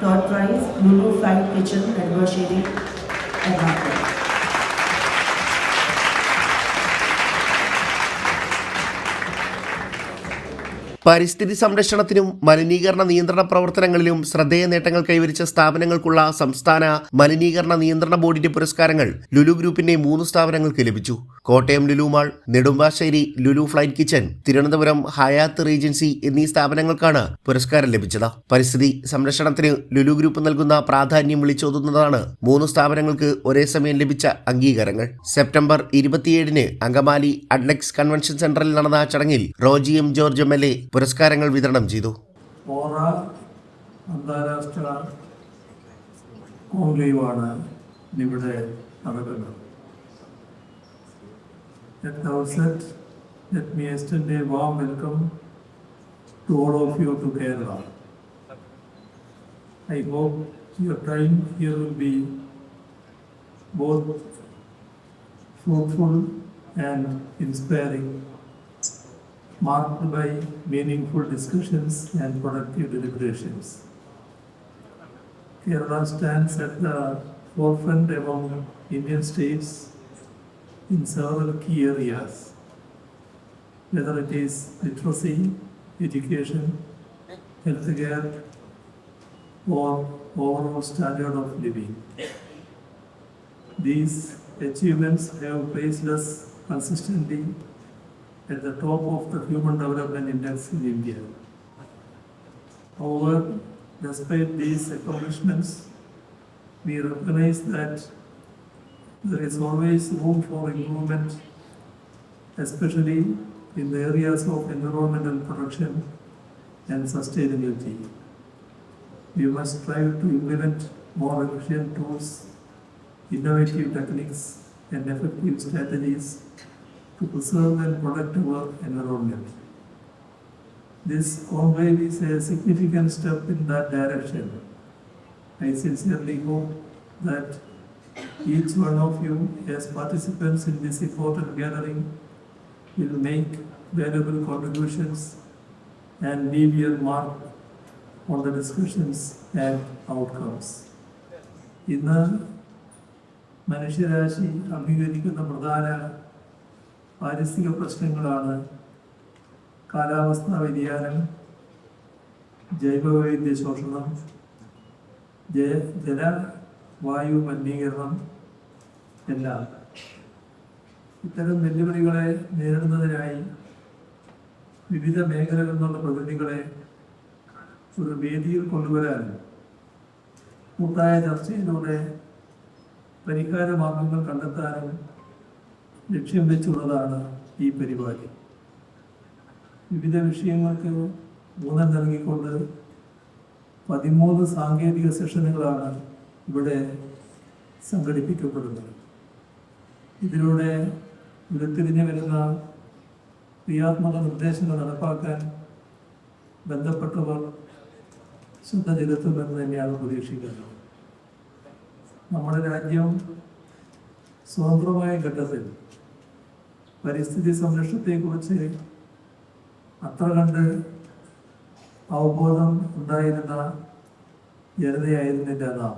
Tot prize ludo fried kitchen adversary एडवाइट പരിസ്ഥിതി സംരക്ഷണത്തിനും മലിനീകരണ നിയന്ത്രണ പ്രവർത്തനങ്ങളിലും ശ്രദ്ധേയ നേട്ടങ്ങൾ കൈവരിച്ച സ്ഥാപനങ്ങൾക്കുള്ള സംസ്ഥാന മലിനീകരണ നിയന്ത്രണ ബോർഡിന്റെ പുരസ്കാരങ്ങൾ ലുലു ഗ്രൂപ്പിന്റെ മൂന്ന് സ്ഥാപനങ്ങൾക്ക് ലഭിച്ചു. Kottayam Lulu mall Nedumbassery Lulu flight kitchen Thiruvananthapuram Hyatt Regency എന്നീ സ്ഥാപനങ്ങൾക്കാണ് പുരസ്കാരം ലഭിച്ചത്. പരിസ്ഥിതി സംരക്ഷണത്തിന് ലുലു ഗ്രൂപ്പ് നൽകുന്ന പ്രാധാന്യം വിളിച്ചോതുന്നതാണ് മൂന്ന് സ്ഥാപനങ്ങൾക്ക് ഒരേ സമയം ലഭിച്ച അംഗീകാരങ്ങൾ. സെപ്റ്റംബർ ഇരുപത്തിയേഴിന് അങ്കമാലി അഡ്ലക്സ് കൺവെൻഷൻ സെന്ററിൽ നടന്ന ചടങ്ങിൽ Roji M George M L A പുരസ്കാരങ്ങൾ വിതരണം ചെയ്തു അന്താരാഷ്ട്ര കോൺക്ലേവാണ് ഇവിടെ നടക്കുന്നത് At the outset, let me extend a warm welcome to all of you to Kerala. I hope your time here will be both fruitful and inspiring marked by meaningful discussions and productive deliberations. Kerala stands at the forefront among Indian states in several key areas, whether it is literacy, education, healthcare, or overall standard of living. These achievements have placed us consistently at the top of the Human Development Index in India. However, despite these accomplishments, we recognize that there is always room for improvement, especially in the areas of environmental protection and sustainability. We must strive to implement more efficient tools, innovative techniques, and effective strategies to preserve and protect our environment. This conclave is a significant step in that direction. I sincerely hope that each one of you, as participants in this important gathering, will make valuable contributions and leave your mark on the discussions and outcomes. ഇന്ന് മനുഷ്യരാശി അഭിമുഖീകരിക്കുന്ന പ്രധാന പാരിസ്ഥിതിക പ്രശ്നങ്ങളാണ്. കാലാവസ്ഥാ വ്യതിയാനം ജൈവവൈദ്യ ശോഷണം ജയ വായു മലിനീകരണം എല്ലാം. ഇത്തരം വെല്ലുവിളികളെ നേരിടുന്നതിനായി വിവിധ മേഖലകളിൽ നിന്നുള്ള പ്രതിനിധികളെ ഒരു വേദിയിൽ കൊണ്ടുവരാൻ കൂട്ടായ ചർച്ചയിലൂടെ പരിഹാര മാർഗങ്ങൾ കണ്ടെത്താനും ലക്ഷ്യം വെച്ചുള്ളതാണ് ഈ പരിപാടി. വിവിധ വിഷയങ്ങൾക്ക് ഊന്നൽ നൽകിക്കൊണ്ട് പതിമൂന്ന് സാങ്കേതിക സെഷനുകളാണ് ഇവിടെ സംഘടിപ്പിക്കപ്പെടുന്നത്. ഇതിലൂടെ ഉരുത്തിരിഞ്ഞു വരുന്ന ക്രിയാത്മക നിർദ്ദേശങ്ങൾ നടപ്പാക്കാൻ ബന്ധപ്പെട്ടവർ ശ്രദ്ധ ചെലുത്തുമെന്ന് തന്നെയാണ് പ്രതീക്ഷിക്കുന്നത്. നമ്മുടെ രാജ്യം സ്വതന്ത്രമായ ഘട്ടത്തിൽ പരിസ്ഥിതി സംരക്ഷണത്തെക്കുറിച്ച് അത്ര കണ്ട് അവബോധം ഉണ്ടായിരുന്ന ജനതയായിരുന്നില്ല നാം.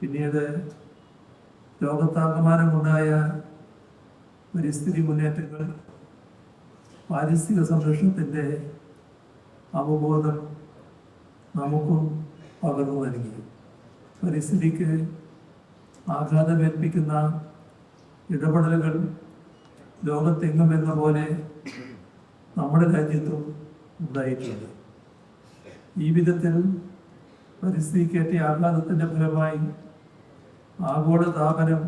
പിന്നീട് ലോകത്താകമാനമുണ്ടായ പരിസ്ഥിതി മുന്നേറ്റങ്ങൾ പാരിസ്ഥിതിക സംരക്ഷണത്തിന്റെ അവബോധം നമുക്കും പകർന്നു നൽകി. പരിസ്ഥിതിക്ക് ആഘാതമേൽപ്പിക്കുന്ന ഇടപെടലുകൾ ലോകത്തെങ്ങും എന്ന പോലെ നമ്മുടെ രാജ്യത്തും ഉണ്ടായിട്ടുണ്ട്. ഈ വിധത്തിൽ പരിസ്ഥിതിക്കേറ്റ ആഘാതത്തിന്റെ ഫലമായി ആഗോള താപനം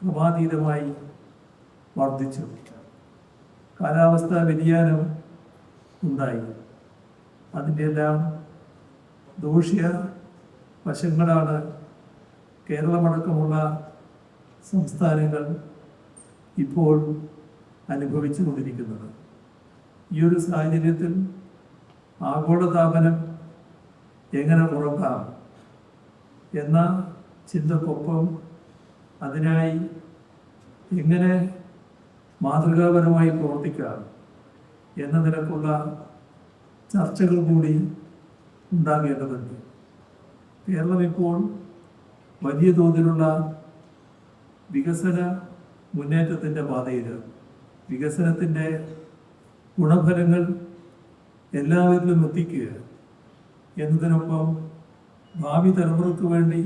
ക്രമാതീതമായി വർദ്ധിച്ചു. കാലാവസ്ഥാ വ്യതിയാനം ഉണ്ടായി. അതിന്റെ എല്ലാം ദൂഷ്യ വശങ്ങളാണ് കേരളമടക്കമുള്ള സംസ്ഥാനങ്ങൾ ഇപ്പോൾ അനുഭവിച്ചു കൊണ്ടിരിക്കുന്നത് ഈ ഒരു സാഹചര്യത്തിൽ ആഗോളതാപനം എങ്ങനെ കുറക്കാം എന്ന ചിന്തക്കൊപ്പം അതിനായി എങ്ങനെ മാതൃകാപരമായി പ്രവർത്തിക്കാം എന്ന നിലക്കുള്ള ചർച്ചകൾ കൂടി ഉണ്ടാകേണ്ടതുണ്ട്. കേരളം ഇപ്പോൾ വലിയ തോതിലുള്ള വികസന മുന്നേറ്റത്തിന്റെ പാതയിൽ വികസനത്തിന്റെ ഗുണഫലങ്ങൾ എല്ലാവരിലും എത്തിക്കുക എന്നതിനൊപ്പം ഭാവി തലമുറയ്ക്ക് വേണ്ടി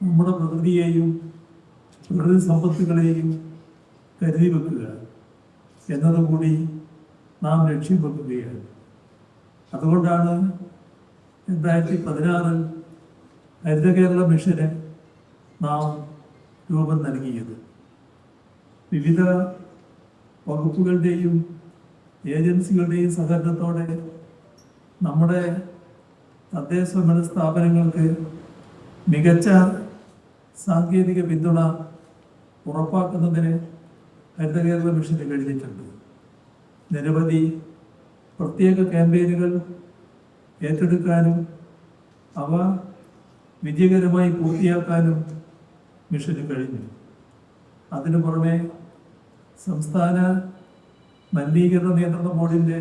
നമ്മുടെ പ്രകൃതിയെയും പ്രകൃതി സമ്പത്തുകളെയും കരുതി വെക്കുക എന്നതുകൂടി നാം ലക്ഷ്യം വെക്കുകയാണ്. അതുകൊണ്ടാണ് രണ്ടായിരത്തി പതിനാറിൽ ഹരിത കേരള മിഷന് നാം രൂപം നൽകിയത്. വിവിധ വകുപ്പുകളുടെയും ഏജൻസികളുടെയും സഹകരണത്തോടെ നമ്മുടെ തദ്ദേശ ഭരണ സ്ഥാപനങ്ങൾക്ക് മികച്ച സാങ്കേതിക പിന്തുണ ഉറപ്പാക്കുന്നതിന് ഹരിത കേരള മിഷന് കഴിഞ്ഞിട്ടുണ്ട്. നിരവധി പ്രത്യേക ക്യാമ്പയിനുകൾ ഏറ്റെടുക്കാനും അവ വിജയകരമായി പൂർത്തിയാക്കാനും മിഷന് കഴിഞ്ഞു. അതിനു പുറമെ സംസ്ഥാന മലിനീകരണ നിയന്ത്രണ ബോർഡിന്റെ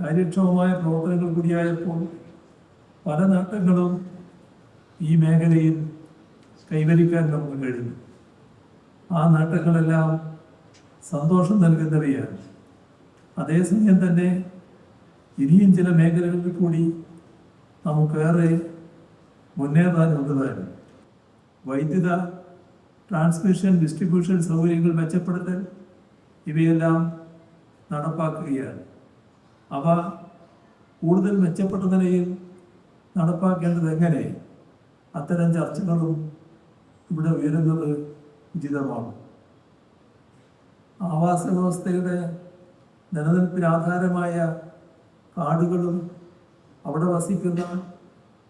കാര്യക്ഷമമായ പ്രവർത്തനങ്ങൾ കൂടിയായപ്പോൾ പല നേട്ടങ്ങളും ഈ മേഖലയിൽ കൈവരിക്കാൻ നമുക്ക് കഴിഞ്ഞു. ആ നേട്ടങ്ങളെല്ലാം സന്തോഷം നൽകുന്നവയാണ്. അതേസമയം തന്നെ ഇനിയും ചില മേഖലകളിൽ കൂടി നമുക്കേറെ മുന്നേറാനുള്ളതാണ് വൈദ്യുത ട്രാൻസ്മിഷൻ ഡിസ്ട്രിബ്യൂഷൻ സൗകര്യങ്ങൾ മെച്ചപ്പെടുത്തൽ ഇവയെല്ലാം നടപ്പാക്കുകയാണ്. അവ കൂടുതൽ മെച്ചപ്പെട്ട നിലയിൽ നടപ്പാക്കേണ്ടത് എങ്ങനെ? അത്തരം ചർച്ചകളും ഇവിടെ ഉയരുന്നത് ഉചിതമാണ്. ആവാസ വ്യവസ്ഥയുടെ നിലനിൽപ്പിന് ആധാരമായ കാടുകളും അവിടെ വസിക്കുന്ന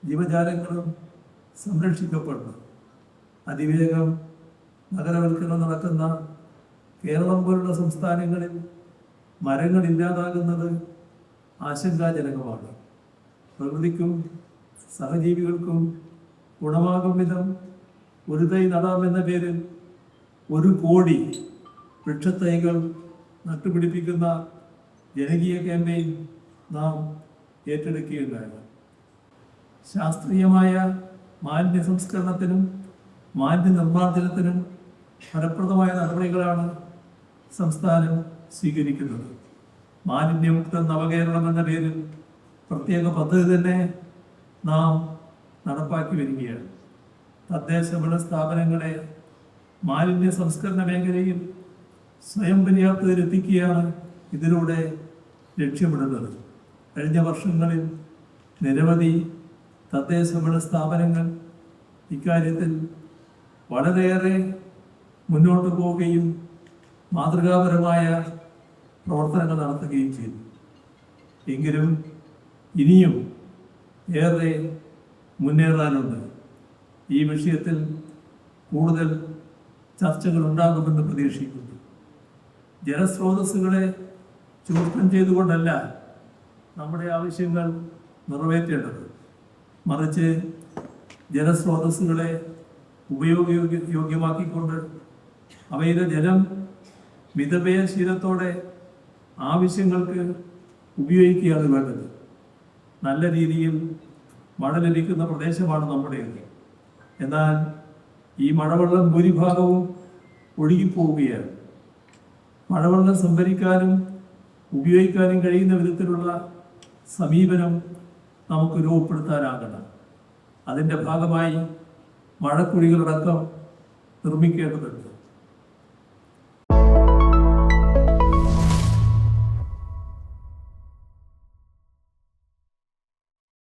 ജീവജാലങ്ങളും സംരക്ഷിക്കപ്പെടണം. അതിവേഗം നഗരവൽക്കരണം നടക്കുന്ന കേരളം പോലുള്ള സംസ്ഥാനങ്ങളിൽ മരങ്ങൾ ഇല്ലാതാകുന്നത് ആശങ്കാജനകമാണ്. പ്രകൃതിക്കും സഹജീവികൾക്കും ഗുണമാകും വിധം ഒരു തൈ നടാമെന്ന പേരിൽ ഒരു കോടി വൃക്ഷത്തൈകൾ നട്ടുപിടിപ്പിക്കുന്ന ജനകീയ ക്യാമ്പയിൻ നാം ഏറ്റെടുക്കുകയുണ്ടായത് ശാസ്ത്രീയമായ മാലിന്യ സംസ്കരണത്തിനും മാലിന്യ നിർമ്മാർജനത്തിനും ഫലപ്രദമായ നടപടികളാണ് സംസ്ഥാനം സ്വീകരിക്കുന്നത്. മാലിന്യമുക്ത നവകേരളം എന്ന പേരിൽ പ്രത്യേക പദ്ധതി തന്നെ നാം നടപ്പാക്കി വരികയാണ്. തദ്ദേശ ഭരണ സ്ഥാപനങ്ങളെ മാലിന്യ സംസ്കരണ മേഖലയിൽ സ്വയം പര്യാപ്തതയിലെത്തിക്കുകയാണ് ഇതിലൂടെ ലക്ഷ്യമിടുന്നത്. കഴിഞ്ഞ വർഷങ്ങളിൽ നിരവധി തദ്ദേശ ഭരണ സ്ഥാപനങ്ങൾ ഇക്കാര്യത്തിൽ വളരെയേറെ മുന്നോട്ട് പോവുകയും മാതൃകാപരമായ പ്രവർത്തനങ്ങൾ നടത്തുകയും ചെയ്തു. എങ്കിലും ഇനിയും ഏറെ മുന്നേറാനുണ്ട്. ഈ വിഷയത്തിൽ കൂടുതൽ ചർച്ചകൾ ഉണ്ടാകുമെന്ന് പ്രതീക്ഷിക്കുന്നു. ജലസ്രോതസ്സുകളെ ചൂഷണം ചെയ്തുകൊണ്ടല്ല നമ്മുടെ ആവശ്യങ്ങൾ നിറവേറ്റേണ്ടത്. മറിച്ച് ജലസ്രോതസ്സുകളെ ഉപയോഗയോഗ്യ യോഗ്യമാക്കിക്കൊണ്ട് അവയിലെ ജലം മിതവ്യയശീലത്തോടെ ആവശ്യങ്ങൾക്ക് ഉപയോഗിക്കുകയാണ് വേണ്ടത്. നല്ല രീതിയിൽ മഴ ലഭിക്കുന്ന പ്രദേശമാണ് നമ്മുടെയൊക്കെ എന്നാൽ ഈ മഴവെള്ളം ഭൂരിഭാഗവും ഒഴുകിപ്പോവുകയാണ്. മഴവെള്ളം സംഭരിക്കാനും ഉപയോഗിക്കാനും കഴിയുന്ന വിധത്തിലുള്ള സമീപനം നമുക്ക് രൂപപ്പെടുത്താനാകണം. അതിന്റെ ഭാഗമായി മഴക്കുഴികളടക്കം നിർമ്മിക്കേണ്ടതുണ്ട്.